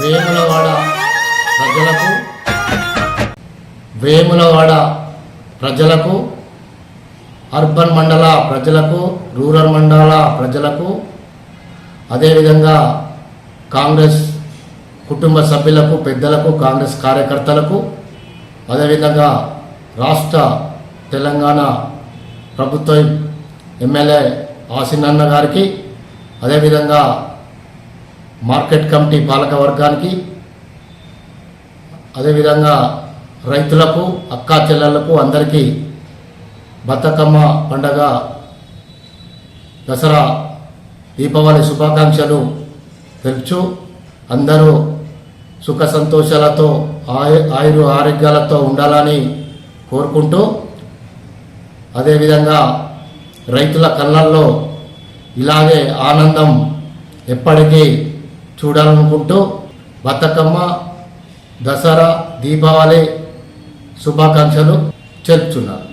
వేములవాడ ప్రజలకు వేములవాడ ప్రజలకు అర్బన్ మండల ప్రజలకు రూరల్ మండల ప్రజలకు అదేవిధంగా కాంగ్రెస్ కుటుంబ సభ్యులకు పెద్దలకు కాంగ్రెస్ కార్యకర్తలకు అదేవిధంగా రాష్ట్ర తెలంగాణ ప్రభుత్వ ఎమ్మెల్యే ఆసినన్న గారికి అదేవిధంగా మార్కెట్ కమిటీ పాలక వర్గానికి అదేవిధంగా రైతులకు అక్కా చెల్లెళ్ళకు అందరికీ బతుకమ్మ పండగ దసరా దీపావళి శుభాకాంక్షలు తెలుపుచు అందరూ సుఖ సంతోషాలతో ఆయు ఆయురు ఆరోగ్యాలతో ఉండాలని కోరుకుంటూ అదేవిధంగా రైతుల కళ్ళల్లో ఇలాగే ఆనందం ఎప్పటికీ చూడాలనుకుంటూ బతుకమ్మ దసరా దీపావళి శుభాకాంక్షలు తెలుపుతున్నారు.